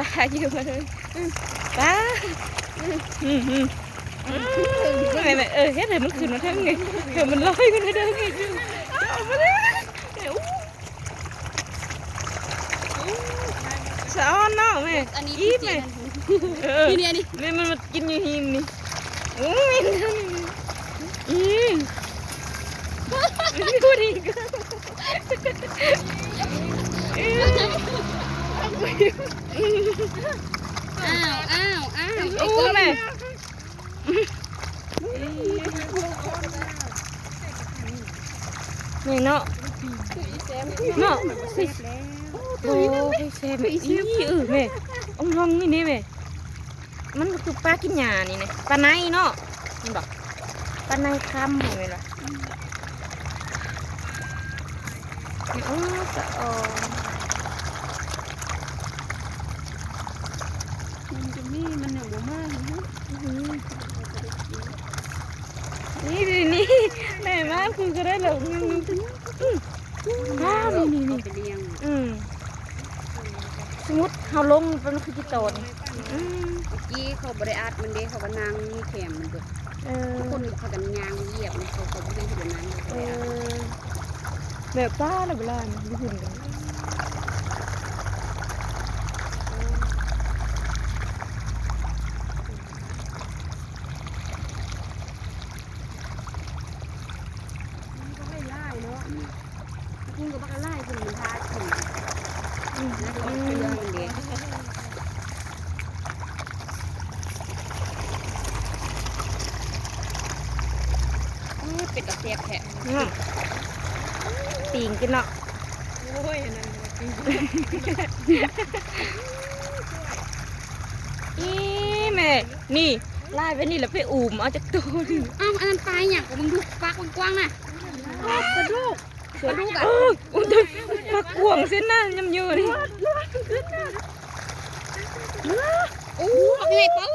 ลาอยู่เลยป้าอืมอืมไม่ไม่เออเฮ็ดเลยมันขึ้นมาทั้งไงเดี๋ยมันลอยกันไปเดินไงจ้ามาเลย สอนเนาะแม่อันนี้อีพี่ฟเจแม่นเออนี่เนี่ยนี่นี่มันมากินอยู่หิมนี่โอ้ยนี่อีพูดอีกเอ้ยอ้าวอ้าวอ้าวโอ้แม่นี่เนาะเนาะสิโอ้ยแซ่บอีเออแม่อมลองนี่นี่แม่มันก็คือปลากินหญ้านี่นะปลาในเนาะนี่บอกปลาในคำเห็นไหมล่ะอ๋อสะออนมันจะมีมันเหนียวบ่มากนะนี่นี่นี่แม่มาคือก็ได้หรอกนี่นี่ว้าวนี่นี่นี่ไปเลี้ยงอืม สมมติเขาลงมันคือกี่ตนอืมเมื่อกี้เขาบริอาดมันเด้เขาก็นางมีแขมมันเด้อเออคนเขากันยางเหยียบมันเขาเขาไม่ได้เห็นนั้นเอเลยอแบบป้าหรือเปล่าเนี่ยญี่ปุ่นกันก็ไม่ไล่เนาะคุณก็บักไล่คุณมันทาคุณอืมนะเขาเรื่องมัน เป็ดกระเทียบแทะปีงกินเนาะโอ้ยนั่นอีแม่ นี่ไล่ไปนี่แล้วไปอูมเอาจากตัวอ้าวอันนั้นปลาอย่างมึงดูปากว้างๆน่ะกระดูก กระดูกอะเอออุ้ยปลากวงเส้นหน้ายำเยอะนี่โอ้บักใหญ่ปื๊